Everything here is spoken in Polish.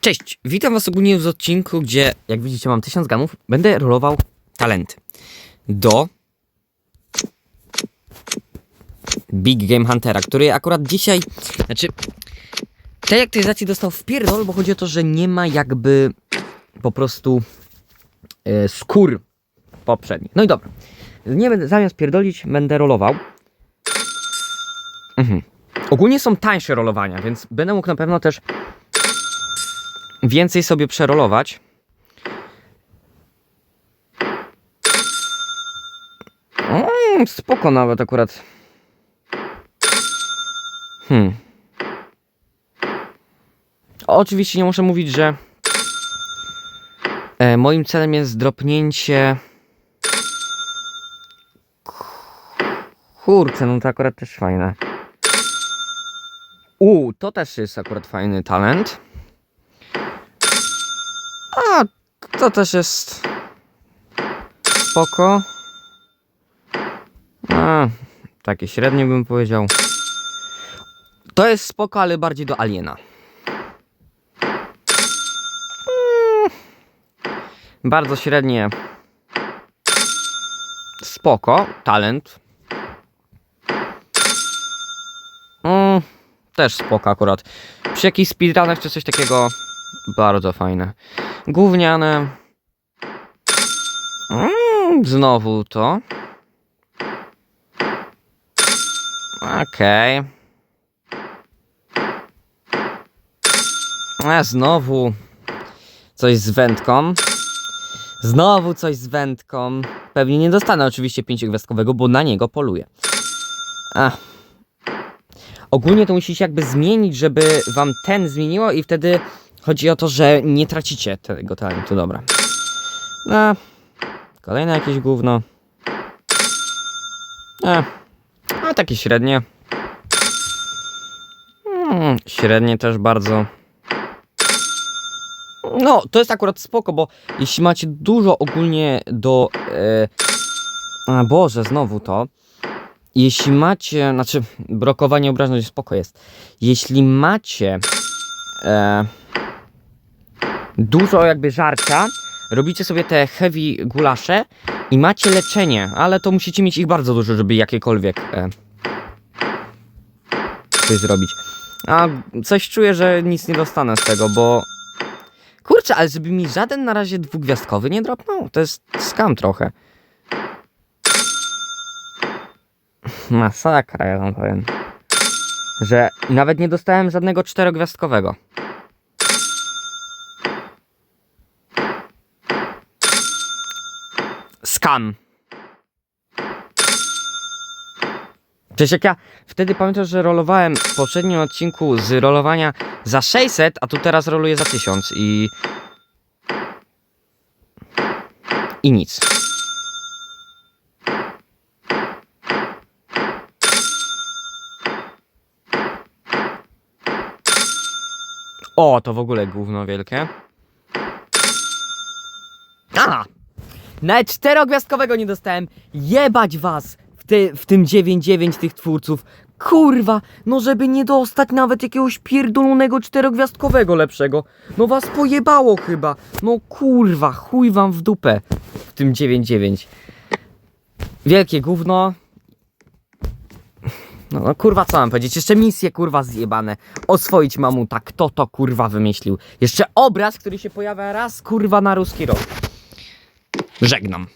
Cześć, witam was ogólnie w odcinku, gdzie jak widzicie mam 1000 gamów, będę rolował talenty do Big Game Huntera, który akurat dzisiaj, znaczy tej aktualizacji dostał w pierdol, bo chodzi o to, że nie ma jakby po prostu e, skór poprzednich. No i dobra, nie będę, zamiast pierdolić będę rolował. Mhm. Ogólnie są tańsze rolowania, więc będę mógł na pewno też więcej sobie przerolować. Mm, spoko nawet akurat. Hmm. Oczywiście nie muszę mówić, że e, moim celem jest dropnięcie. Kurczę, no to akurat też fajne. U, to też jest akurat fajny talent. A, to też jest spoko. A, takie średnie bym powiedział. To jest spoko, ale bardziej do aliena. Mm, Bardzo średnie. Spoko, talent. Mm, też spoko akurat. Przy jakichś speedrunach czy coś takiego bardzo fajne. Gówniane. Mm, znowu to. Okej. A znowu coś z wędką. Znowu coś z wędką. Pewnie nie dostanę oczywiście pięciogwiazdkowego, bo na niego poluję. Ach. Ogólnie to musicie jakby zmienić, żeby wam ten zmieniło i wtedy chodzi o to, że nie tracicie tego talentu, dobra. A, kolejne jakieś gówno. A, a takie średnie. Mm, średnie też bardzo. No, to jest akurat spoko, bo jeśli macie dużo ogólnie do... E... A Boże, znowu to. Jeśli macie, znaczy blokowanie obrażeń spoko jest. Jeśli macie e, dużo jakby żarcia, robicie sobie te heavy gulasze i macie leczenie, ale to musicie mieć ich bardzo dużo, żeby jakiekolwiek e, coś zrobić. A coś czuję, że nic nie dostanę z tego, bo kurczę, ale żeby mi żaden na razie dwugwiazdkowy nie dropnął, to jest skam trochę. Masakra, ja wam powiem. Że nawet nie dostałem żadnego czterogwiazdkowego. Skam. Przecież jak ja wtedy pamiętam, że rolowałem w poprzednim odcinku z rolowania za 600, a tu teraz roluję za 1000 i... I nic. O, to w ogóle gówno wielkie. A! Nawet czterogwiazdkowego nie dostałem. Jebać was w, ty, w tym 9-9 tych twórców. Kurwa, no żeby nie dostać nawet jakiegoś pierdolonego czterogwiazdkowego lepszego. No was pojebało chyba. No kurwa, chuj wam w dupę w tym 9-9. Wielkie gówno. No, no kurwa, co mam powiedzieć? Jeszcze misje kurwa zjebane. Oswoić mamuta. Kto to kurwa wymyślił? Jeszcze obraz, który się pojawia raz kurwa na ruski rok. Żegnam.